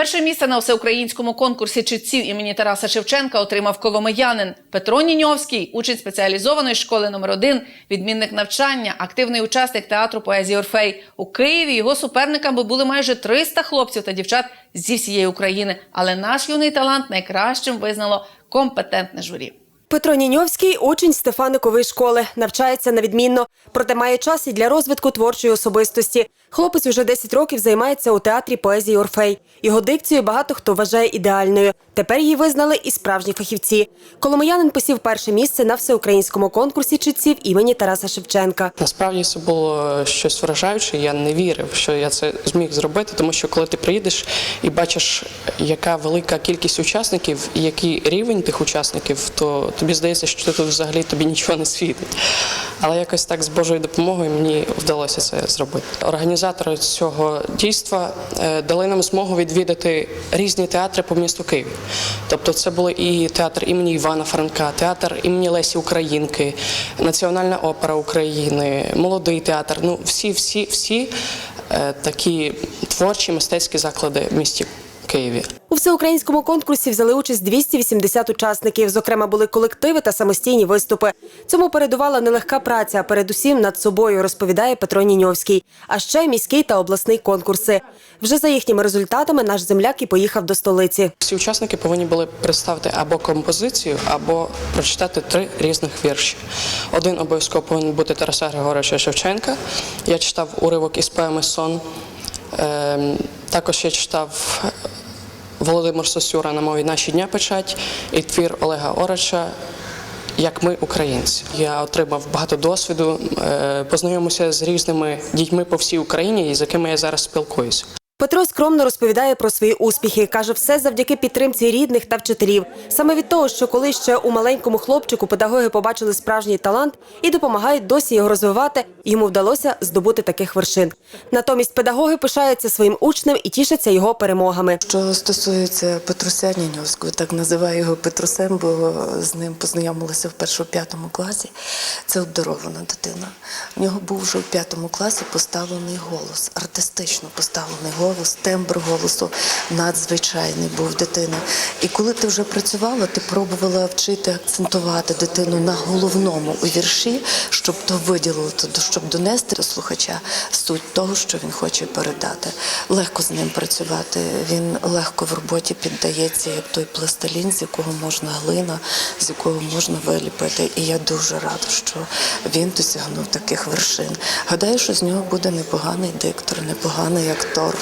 Перше місце на всеукраїнському конкурсі читців імені Тараса Шевченка отримав коломиянин Петро Ніньовський, учень спеціалізованої школи номер 1 відмінник навчання, активний учасник театру поезії Орфей. У Києві його суперниками були майже 300 хлопців та дівчат зі всієї України. Але наш юний талант найкращим визнало компетентне журі. Петро Ніньовський учень Стефаникової школи, навчається на відмінно, проте має час і для розвитку творчої особистості. Хлопець уже 10 років займається у театрі поезії Орфей. Його дикцію багато хто вважає ідеальною. Тепер її визнали і справжні фахівці. Коломиянин посів перше місце на всеукраїнському конкурсі читців імені Тараса Шевченка. Насправді це було щось вражаюче. Я не вірив, що я це зміг зробити, тому що коли ти приїдеш і бачиш, яка велика кількість учасників який рівень тих учасників, то тобі здається, що ти тут взагалі тобі нічого не світить. Але якось так з Божою допомогою мені вдалося це зробити. Організатори цього дійства е, дали нам змогу відвідати різні театри по місту Києві. Тобто, це були і театр імені Івана Франка, театр імені Лесі Українки, Національна опера України, молодий театр. Ну всі, всі, всі е, такі творчі мистецькі заклади в місті Києві. У всеукраїнському конкурсі взяли участь 280 учасників. Зокрема, були колективи та самостійні виступи. Цьому передувала нелегка праця, а передусім над собою, розповідає Петро Ніньовський. А ще міський та обласний конкурси. Вже за їхніми результатами наш земляк і поїхав до столиці. Всі учасники повинні були представити або композицію, або прочитати три різних вірші. Один обов'язково повинен бути Тараса Григоровича Шевченка. Я читав уривок із поеми Сон. Ем, також я читав Володимир Сосюра на мові Наші дня печать і твір Олега Орача. Як ми українці, я отримав багато досвіду, е, познайомився з різними дітьми по всій Україні, з якими я зараз спілкуюся. Петро скромно розповідає про свої успіхи. каже, все завдяки підтримці рідних та вчителів. Саме від того, що коли ще у маленькому хлопчику педагоги побачили справжній талант і допомагають досі його розвивати, йому вдалося здобути таких вершин. Натомість педагоги пишаються своїм учнем і тішаться його перемогами. Що стосується Петруся Ніньовського, так називаю його Петрусем, бо з ним познайомилася в першому-п'ятому класі. Це обдарована дитина. У нього був вже в п'ятому класі поставлений голос, артистично поставлений голос, тембр голосу надзвичайний був дитини. І коли ти вже працювала, ти пробувала вчити акцентувати дитину на головному у вірші, щоб то виділити, щоб донести до слухача суть того, що він хоче передати. Легко з ним працювати. Він легко в роботі піддається, як той пластилін, з якого можна глина, з якого можна виліпити. І я дуже рада, що він досягнув таких вершин. Гадаю, що з нього буде непоганий диктор, непоганий актор.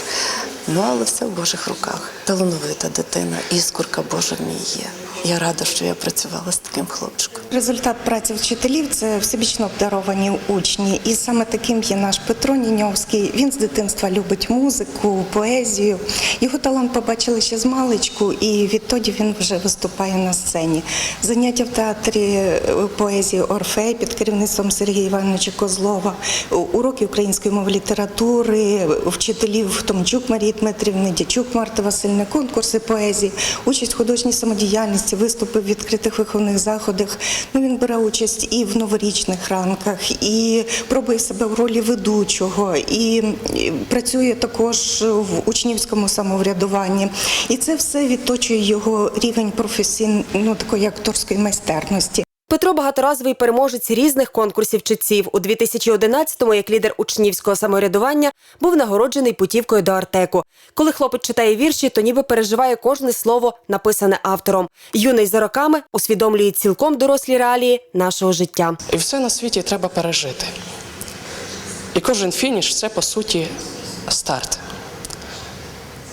Ну, але все в Божих руках. Талановита дитина, іскорка Божа в ній є. Я рада, що я працювала з таким хлопчиком. Результат праці вчителів це всебічно обдаровані учні, і саме таким є наш Петро Ніньовський. Він з дитинства любить музику, поезію. Його талант побачили ще з маличку, і відтоді він вже виступає на сцені. Заняття в театрі е, поезії Орфей під керівництвом Сергія Івановича Козлова, уроки української мови літератури, вчителів Томчук Марії Дмитрівни, Дячук Марти Васильни, конкурси поезії, участь художній самодіяльності, виступи в відкритих виховних заходах. Ну, він бере участь і в новорічних ранках, і пробує себе в ролі ведучого, і працює також в учнівському самоврядуванні. І це все відточує його рівень професійно ну, такої акторської майстерності. Петро багаторазовий переможець різних конкурсів читців. У 2011-му, як лідер учнівського самоврядування, був нагороджений путівкою до Артеку. Коли хлопець читає вірші, то ніби переживає кожне слово, написане автором. Юний за роками усвідомлює цілком дорослі реалії нашого життя. І все на світі треба пережити. І кожен фініш це по суті старт.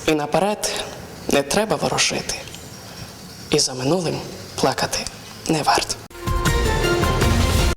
І наперед не треба ворожити. І за минулим плакати не варто.